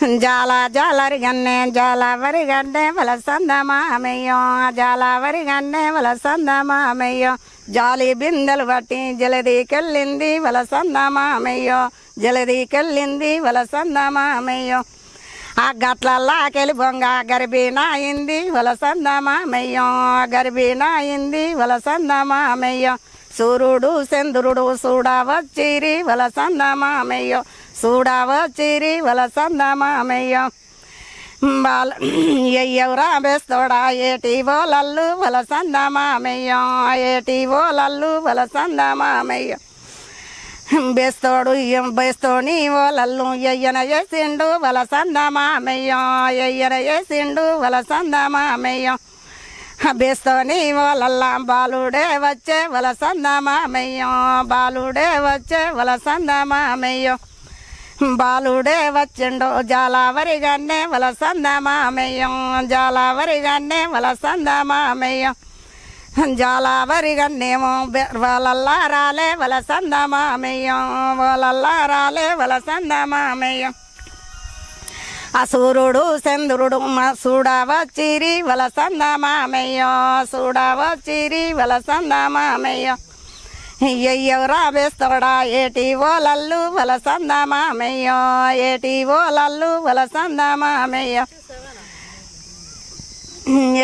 జాల జాలరి గన్నే జాలవరి గన్నే వల సందమామయ్యో జాలవరి గన్నే వల సందమామయ్యో జాలి బిందెలు బట్టి జలదీకెళ్ళింది వల సందమామయ్యో జలదీకెళ్ళింది వల సందమామయ్యో ఆ గట్లల్లాకెళ్ళి బొంగ గర్భిణాయింది వల సందమామయ్యో గర్భిణాయింది వల సందమామయ్యో సూర్యుడు చంద్రుడు చూడవచ్చిరి వల సందమామయ్యో చీరి వలసంద మామయ్యం బాల ఎయ్యవరా బెస్తోడా లల్లు ఓలల్లు వల సందమామయ్యో ఏటి ఓలల్లు వల సందమామయ్యో బెస్తోడు బెస్తోని లల్లు ఎయ్యన చేసిండు వలసంద మామయ్యం ఎయ్యన చేసిండు వల బేస్తోని బెస్తోని లల్లా బాలుడే వచ్చే వల మామయ్యం బాలుడే వచ్చే వల మామయ్యం బాలుడే వచ్చిండు జాలావరి గన్నే వలసంద మామయ్యం జాలావరి గన్నే వలసంద మామయ్యం జాలావరి గన్నేమో వాళ్ళల్లా రాలే వలసంద మామయ్యం వాళ్ళల్లా రాలే వలసంద మామయ్యం ఆ సూర్యుడు చంద్రుడు మా చూడవచ్చిరి వల సందమామయ్యో చూడవచ్చిరి వలసంద సందమామయ్యో ఎయ్యవరా వేస్తోడా ఏటి ఓలల్లు వల సందమామయ్యో ఏటి ఓలల్లు వల సందమామయ్యో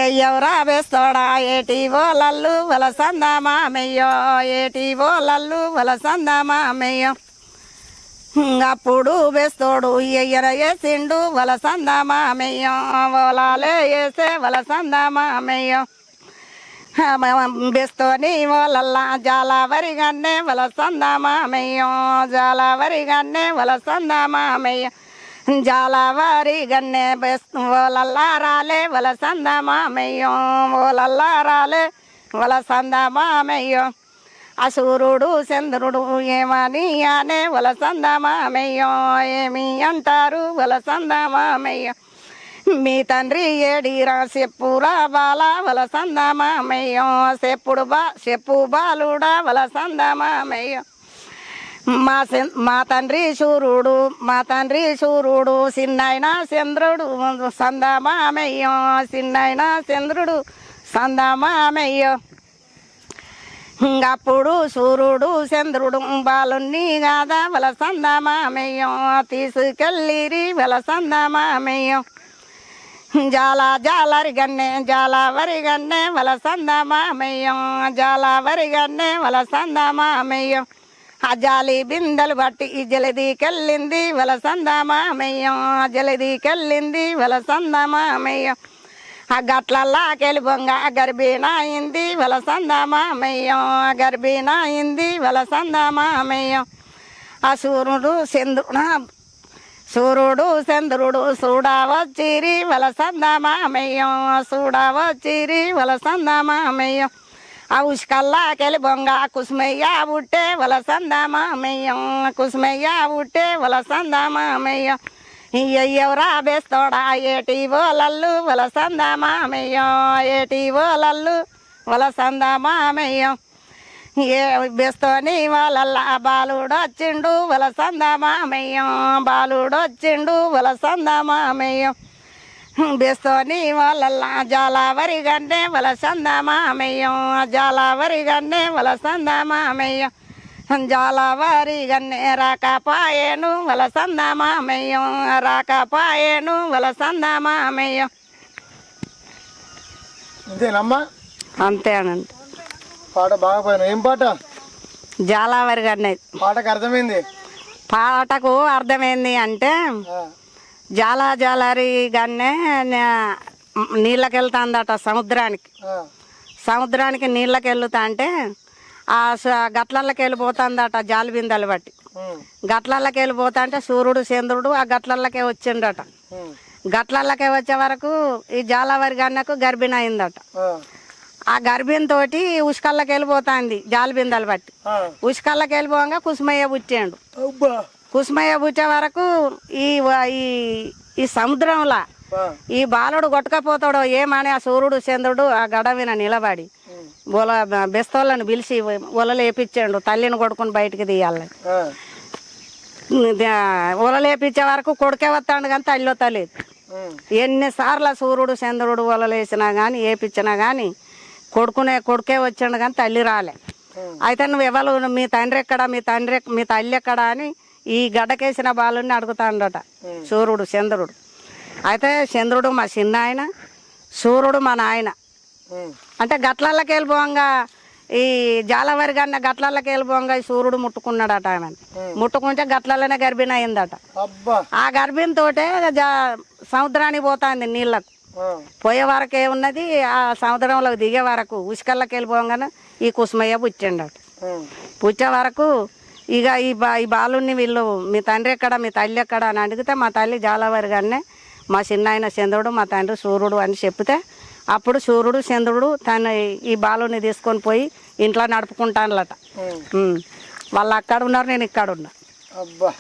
ఎయ్యవరా వేస్తోడా ఏటి ఓలల్లు వల సందమామయ్యో ఏటి ఓలల్లు వల సందమామయ్యో అప్పుడు వేస్తోడు ఎయ్యర వేసిండు వల సందమామయ్యో ఓలాలే వేసే వల సందమామయ్యో బెస్తోని వలల్లా జాలవరి గన్నే వల సందమామయ్యో జాలావరి గన్నే వల సందమామయ్యో గన్నే బెస్ ఓలల్లా రాలే వల సందమామయ్యో ఓలల్లా రాలే వల సందమామయ్యో ఆ చంద్రుడు ఏమని అనే వల సందమామయ్యో ఏమి అంటారు వల సందమామయ్యో మీ తండ్రి ఏడిరా చెప్పురా బాల వల సందమామయ్యో చెప్పుడు బా చెప్పు బాలుడా వల సందమామయ్యో మా మా తండ్రి సూర్యుడు మా తండ్రి సూర్యుడు చిన్నైన చంద్రుడు సందమామయ్యో చిన్నైన చంద్రుడు సందమామయ్యో అప్పుడు సూర్యుడు చంద్రుడు బాలున్ని కాదా వల సందమామయ్యో తీసుకెళ్ళిరి వల సందమామయ్యో జాల జాలరి గన్నే జాలవరి గన్నే వల సందమామయ్యం జాలవరి గన్నే వల సందమామయ్యం ఆ జాలి బిందెలు బట్టి ఈ జలదీకెళ్ళింది వల సందమామయ్యం జలదీకెళ్ళింది వల సందమామయ్యం ఆ గట్లల్లాకెళ్ళి బొంగ గర్భిణాయింది వల సందమామయ్యం గర్భిణాయింది వల సందమామయ్యం ఆ సూర్యుడు చంద్రుడు సూర్యుడు చంద్రుడు చూడవచ్చిరి వల సందమామయ్యం చిరి వల సందమామయ్యం ఆ ఉష్కల్లాకెళ్ళి బొంగ కుసుమయ్య ఉట్టే వల సందమామయ్యం కుసుమయ్య ఉట్టే వల సందమామయ్యం బేస్తోడా? ఏటి ఓలల్లు వల సందమామయ్యం ఏటి ఓలల్లు వల సందమామయ్యం ఏ బెస్తోని వాళ్ళల్లా బాలుడు వచ్చిండు వల సందమామయ్యం బాలుడు వచ్చిండు వల సందమామయ్యం బెస్తోని వాళ్ళల్లా జాలావరి గన్నే వల సందమామయ్యం జాలావరి గన్నే వల సందమామయ్యం జాలావరి గన్నే రాకపాయేను వల సందమామయ్యం రాకపాయేను వల సందమామయ్యం అంతేనమ్మా? అంతేనండి పాట బాగా పోయినా. ఏం పాట? జాలావరి గన్నే పాటకు అర్థమైంది? పాటకు అర్థమైంది అంటే జాల జాలరి గన్నే నీళ్ళకి వెళ్తాందట సముద్రానికి. సముద్రానికి నీళ్ళకి వెళ్తా అంటే ఆ గట్లల్లకి వెళ్ళిపోతుందట జాలి బిందెలు బట్టి. ఉమ్, గట్లల్లకి వెళ్ళిపోతా అంటే సూర్యుడు చంద్రుడు ఆ గట్లల్లకే వచ్చిండట. ఉమ్, గట్లల్లకే వచ్చే వరకు ఈ జాలవరి గన్నకు గర్భిణి అయిందట. ఆ, ఆ గర్భిణి తోటి ఉష్కల్లకి వెళ్ళిపోతాంది జాలి బిందెలు బట్టి. ఉష్కల్లకి వెళ్ళిపోగా కుసుమయ్య పుట్టిండు. కుసుమయ్య పుట్టే వరకు ఈ ఈ ఈ సముద్రంలో ఈ బాలుడు కొట్టుకపోతాడో ఏమని ఆ సూర్యుడు చంద్రుడు ఆ గడ మీద నిలబడి ఒల బెస్తోళ్ళని పిలిచి ఒలలు వేపించాడు తల్లిని కొడుకుని బయటికి తీయాలని. ఆ, ఉలలేపించే వరకు కొడుకే వస్తాడు కానీ తల్లి వస్తలేదు. ఎన్నిసార్లు సూర్యుడు చంద్రుడు వలలేసినా కానీ ఏపించినా కానీ కొడుకునే కొడుకే వచ్చాడు కానీ తల్లి రాలే. అయితే నువ్వు ఎవరు? మీ తండ్రి ఎక్కడ? మీ తండ్రి మీ తల్లి ఎక్కడ అని ఈ గడ్డకేసిన బాలుని అడుగుతాడట. సూర్యుడు చంద్రుడు. అయితే చంద్రుడు మా చిన్న ఆయన సూర్యుడు మా నాయన. అంటే గట్లకి వెళ్ళిపోంగా ఈ జాలవరి గన్న గట్లకి వెళ్ళిపోంగా ఈ సూర్యుడు ముట్టుకున్నాడట ఆమె ముట్టుకుంటే గట్లలోనే గర్భిణి అయిందట. ఆ గర్భిణితోటే జా సముద్రానికి పోతుంది నీళ్ళకు. పోయే వరకు ఏమున్నది? ఆ సముద్రంలోకి దిగే వరకు ఉసుకల్లోకి వెళ్ళిపోగానే ఈ కుసుమయ్య పుచ్చిండట ఉమ్, పుచ్చే వరకు ఇక ఈ బా ఈ బాలుని వీళ్ళు మీ తండ్రి ఎక్కడ? మీ తల్లి ఎక్కడ? అని అడిగితే మా తల్లి జాలవారి గారినే మా చిన్న ఆయన చంద్రుడు మా తండ్రి సూర్యుడు అని చెప్తే అప్పుడు సూర్యుడు చంద్రుడు తన ఈ బాలుని తీసుకొని పోయి ఇంట్లో నడుపుకుంటానులట. వాళ్ళు అక్కడ ఉన్నారు నేను ఇక్కడ ఉన్నా. అబ్బా!